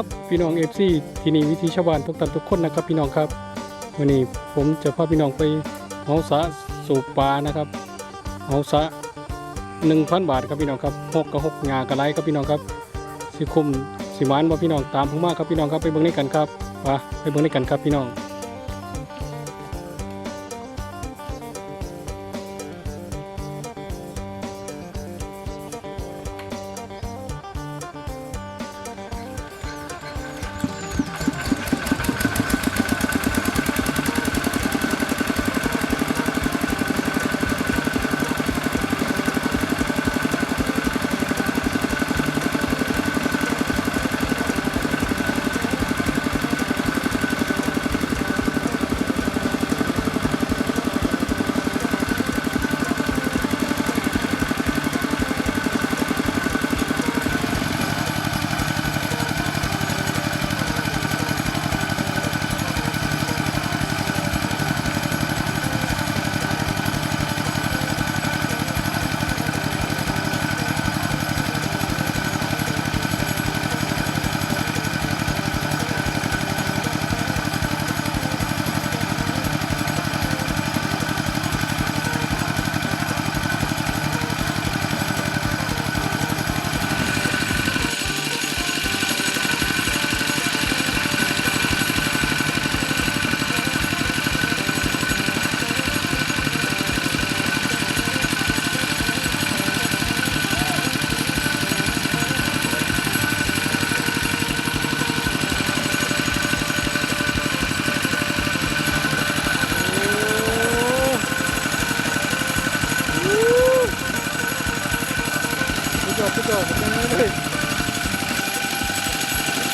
ับพี่น้องเอฟซีที่นี่วิธีชาวบ้านทุกท่านทุกคนนะครับ พี่น้องครับวันนี้ผมจะพาพี่น้องไปเอาสะสูบปลานะครับเอาสะหนึ่งพันบาทครับพี่น้องครับหกกับหกงากระไรครับพี่น้องครับสิคุมสิมานบ่พี่น้องตามผมมาครับพี่น้องครับไปเบิ่งด้วยกันครับไปไปเบิ่งด้วยกันครับพี่น้อง สุดยอดสุดยอดเป็นไงเลย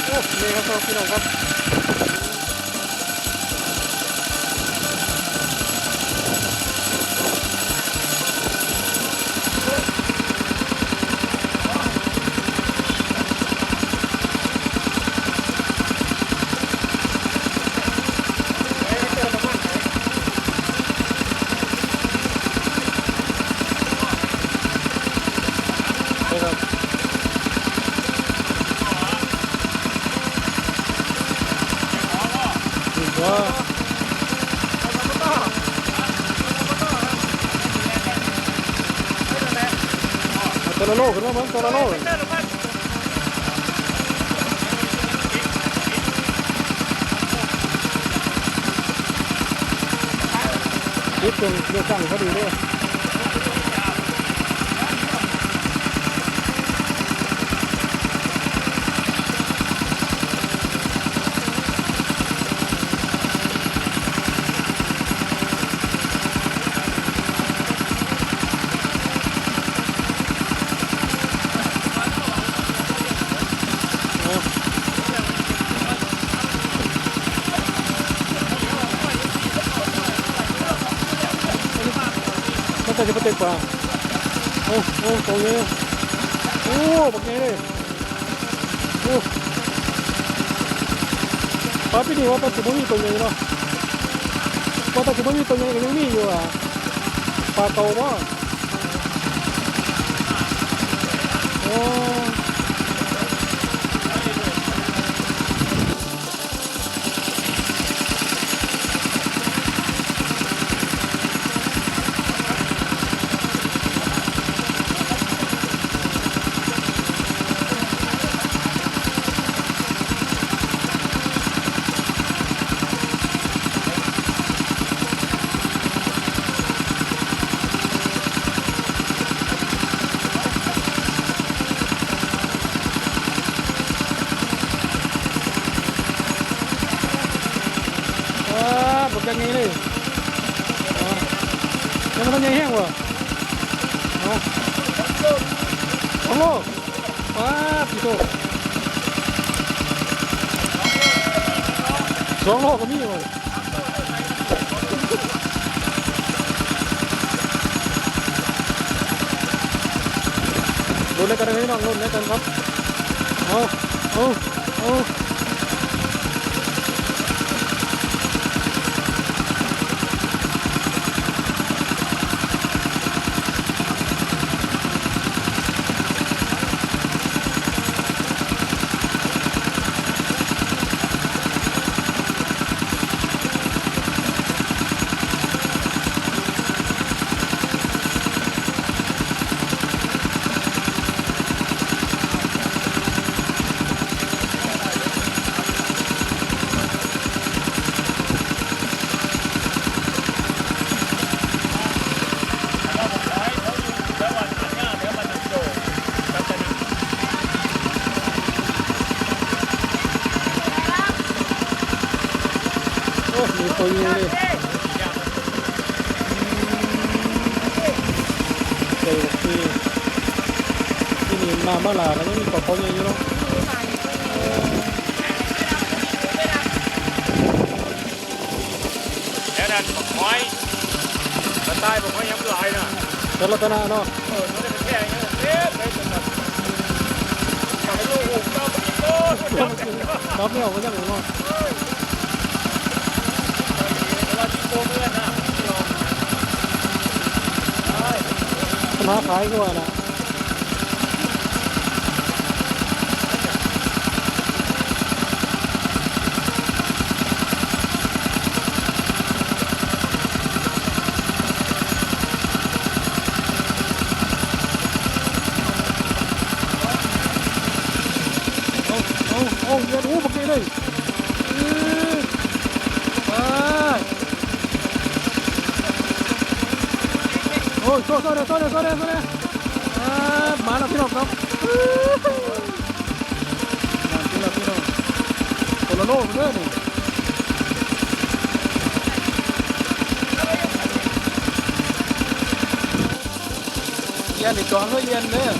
โอ้นี่ครับพี่น้องครับนะครับนี่ก็ เอาตัวละโลขึ้นมาเบิ่งตัวละโลคิดตรงเรื่องสั่งพอดีเลย มันจะจะเป็นปลาโอ้โอ้ตรงนี้โอ้บักนี้เลยโอ้ปลาพี่นี่ว่าปลาจุบมีตรงนี้เนาะปลาจุบมีตรงนี้ก็ยังมีอยู่อะปลาโตมากโอ้อ่าบัก ยังไงเลยยังไมันยังแห้งวะเอาของโลกว้าพี่โตสองโลก็มีเลยลุ้นในกันเลยน้องลุ้นในกันครับเอาเอาเอาเขายิงเลยเจอที่ มาบ้าลาแล้วยังมีปลาเขายิงอยู่เนาะแล้วนั่นบอกหอยมันตายบอกหอยยังหลายนะเจ้ารัตนาเนาะเออมันจะแค่นี้เอ๊ะไปจนแบบทำให้ลูกหูเราไปโตรับไม่ออกมจากไหนเนาะเราที่โตเมื่อนะปัญหาขายก็ว่านะเอา เอาเอาเงินอู้บักนี้เลยอื้อไปโอ้ยโซ่โซ่เด้อโซ่เด้อโซ่เด้อโซ่เด้ออ่ามาแล้วพี่น้องครับมาพี่น้องพี่น้องคนละโลกเด้อนี่เย็นนี่จองเด้อเย็นเด้อ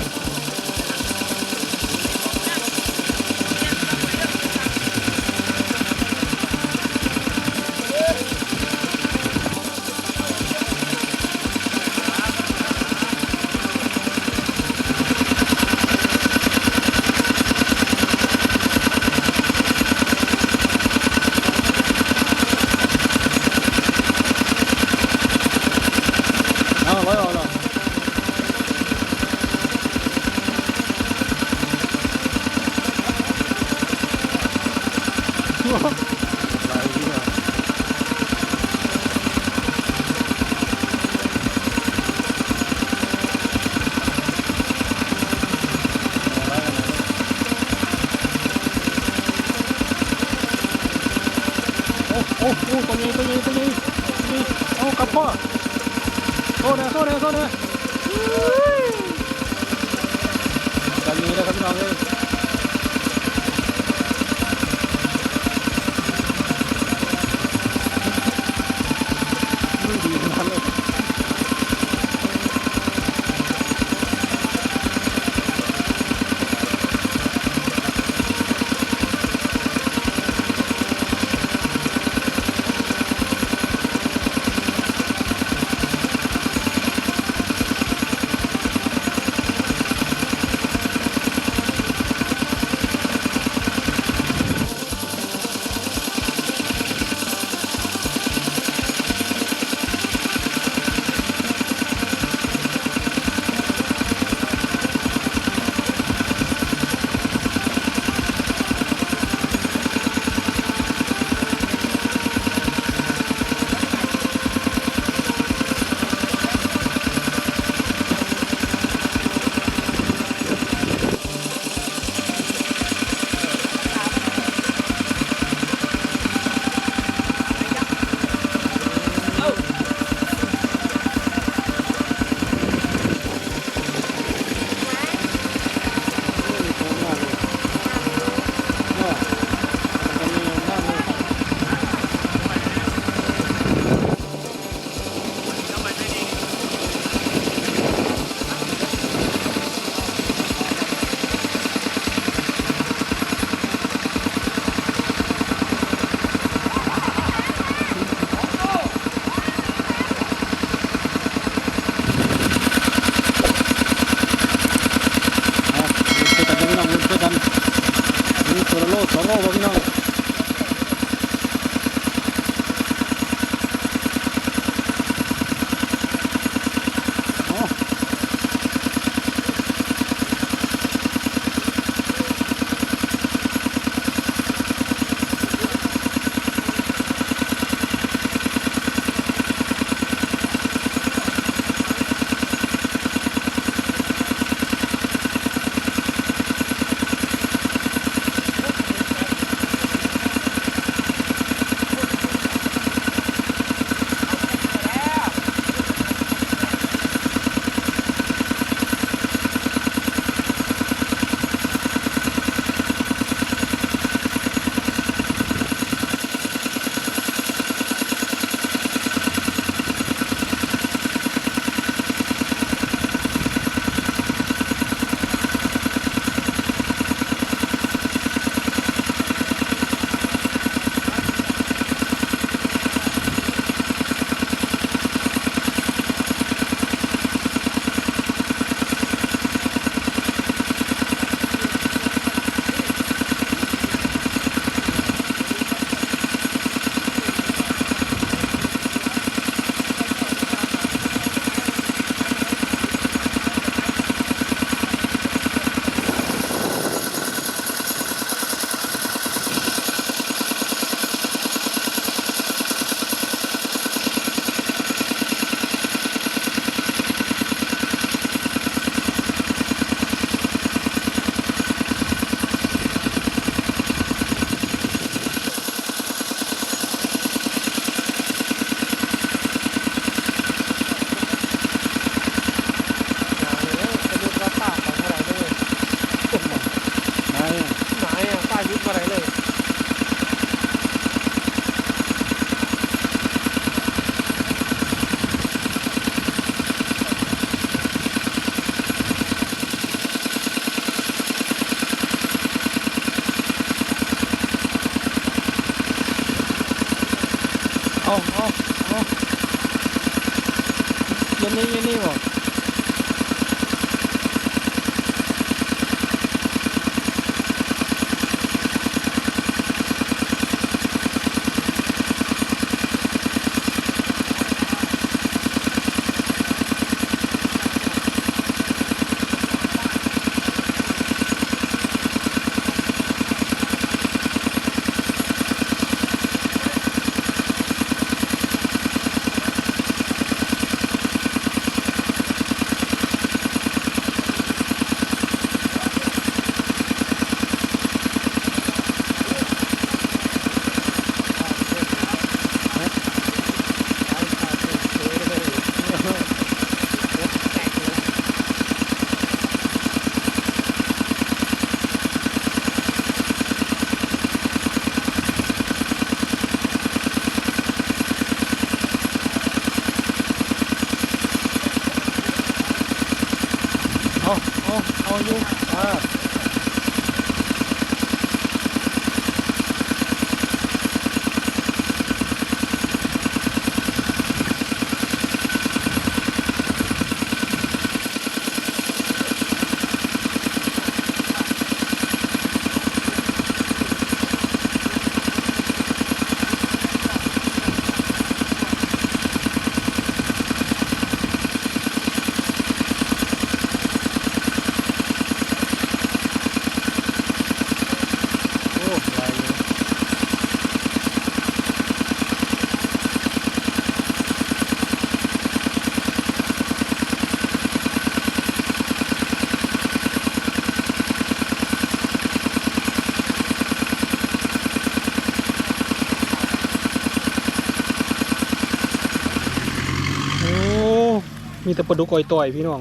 มีแต่ปลาดุกอ่อยต่อยพี่น้อง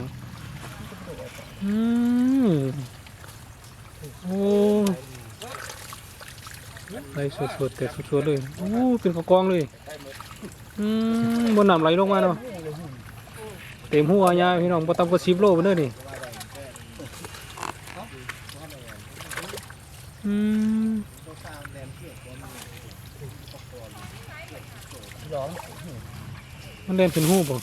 อืมโอ้ไหลสดๆแต่สดๆเลยโอ้เป็นข้าวกองเลยอืมบนน้ำไหลลงมาเนาะเต็มหัวยาพี่น้องปต่ำกว่าสิบโลไปเลยนี่อืมมันเล่นเป็นหูบ่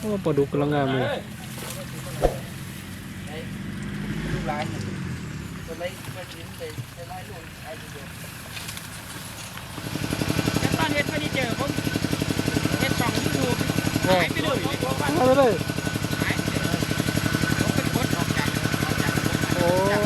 โอ้ปลาดุกกำลังงามเลยตอนเฮ็ดไม่ได้เจอผมเฮ็ดสองยูทูบหายไปเลยเอาไปเลยหายไปเลยผมเป็นคนออกจากออกจาก โอ้นะ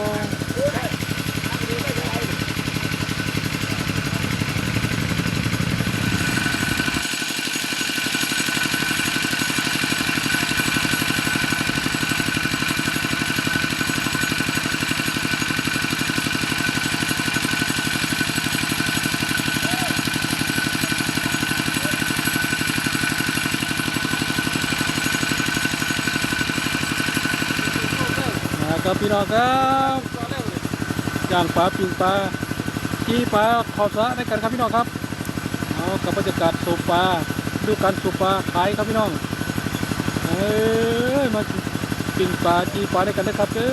ครับอย่างปลาปิ้งปลาจี้ปลาขอบสะได้กันครับพี่น้องครับเอากับบรรยากาศสูบปลาดูการสูบปลาขายครับพี่น้องเอ้ยมาปิ้งปลาจี้ปลาได้กันนะครับเอ้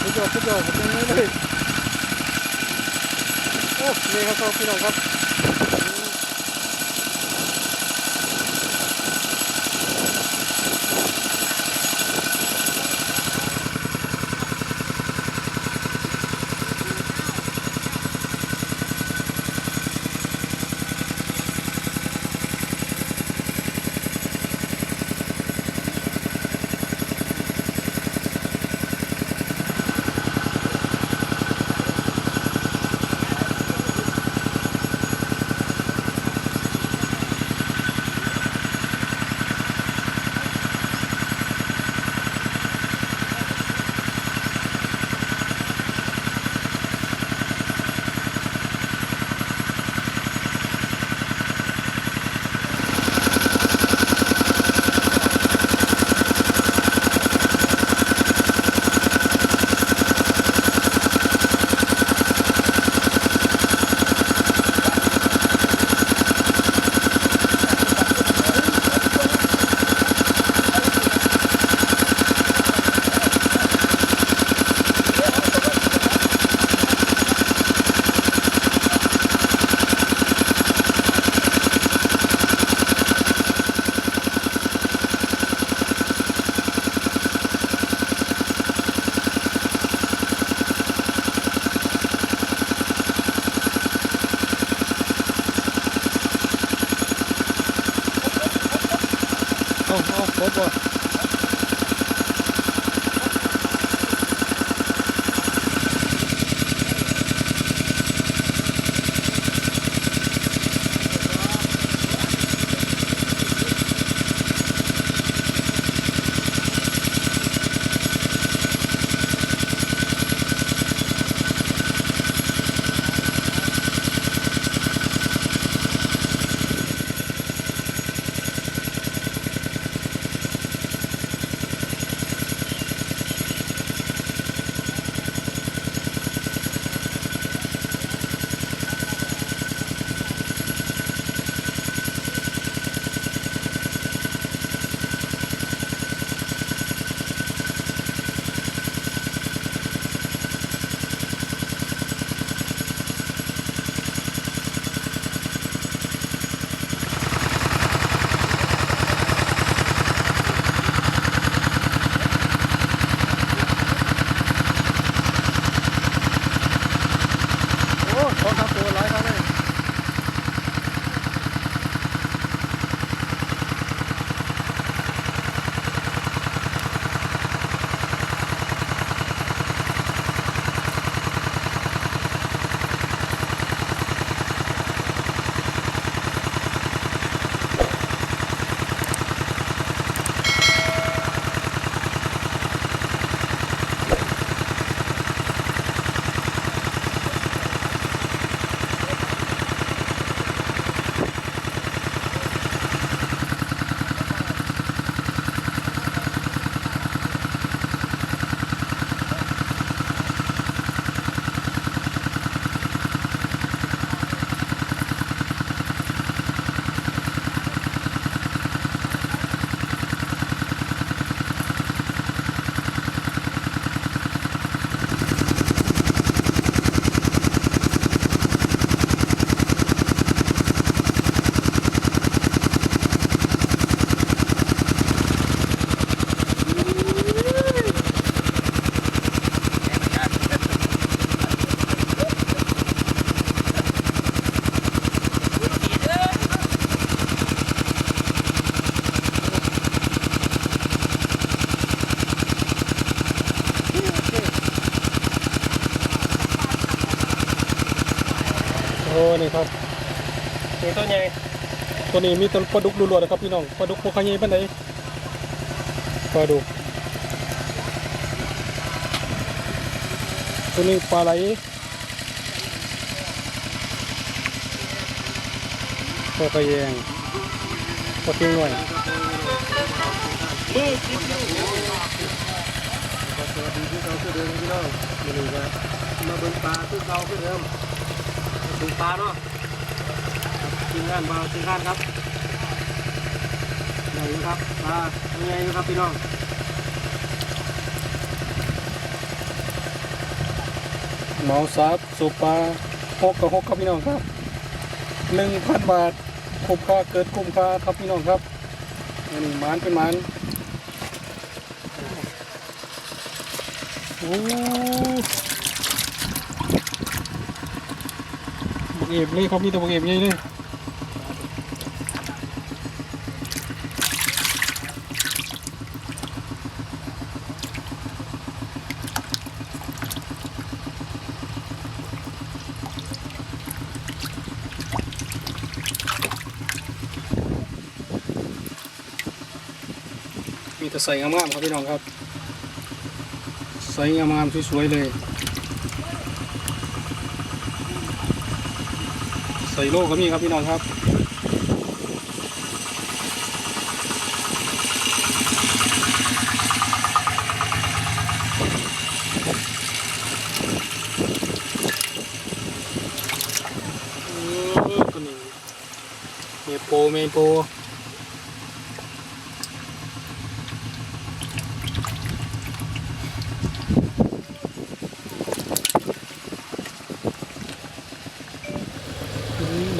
สุดยอดสุดยอดเป็นไงเลย โอ้นี่ครับพี่น้ ค ตัวนี้มีตัวปลาดุกรัวๆนะครับพี่น้องปลาดุกพวกขยี้ปานใดปลาดุกตัวนี้ปลาไหลปลากระแยงปลาเพียงหน่อยสวัสดีพี่น้องคือเดิมพี่น้องมาดูกันมาเบิ่งปลาคือเก่าคือเดิมดูปลาเนาะ ทีมงานมาทีมงานครับใหญ่ครับปลาใหญ่ครับพี่น้องเหมาซับสูบปลาหกกับหกครับพี่น้องครับหนึ่งพันบาทคุ้มค่าเกิดคุ้มค่าครับพี่น้องครับอันนี้หมานเป็นหมานโอ้บักเอฟเลยครับมีแต่บักเอฟใหญ่เลย ใส่งามๆครับพี่น้องครับ ใส่งามๆสวยๆเลย ใส่โลก็มีครับพี่น้องครับอืมตัวนี้เมโปเมโป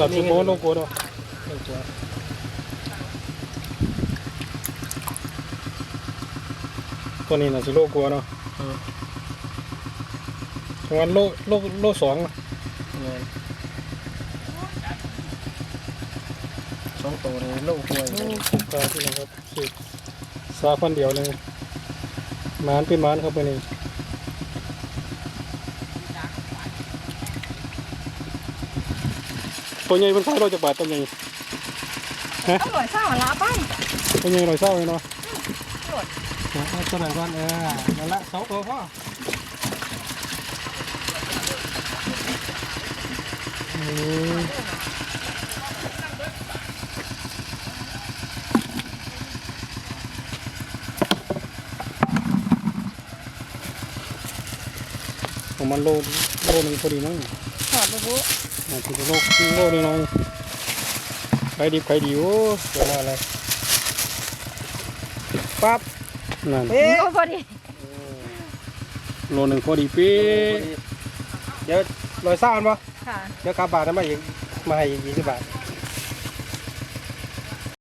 อืมดับโมโลโก้เนาะตัวนี้น่ะสิโลโก้เนาะประมาณโลโลโลสองอะสองตัวเลยลูกหวยโอ้คุ้มค่าที่นะครับสิสาพันเดียวเลยหมานเป็นหมานครับวันนี้ ตัวใหญ่เป็นขายเราจะบาทตัวใหญ่อร่อยเศร้าละไปตัวใหญ่เราเศร้าเลยเนาะเอาตัวนั้นก่อนเออนั่นละสองตัวพ่ออืมประมาณโลโลหนึ่งพอดีมั้งถอดบุบุ อาจจะโลโลน้อยๆขายดีขายดีโอ้เดี๋ยวมาอะไรปั๊บนั่นเป๊ะโอ้พอดีโลหนึ่งพอดีเป๊ะเดี๋ยวลอยซ่ามันปะค่ะเดี๋ยวกลับบาทนั้นมาอีกมาให้อีกยี่สิบบาท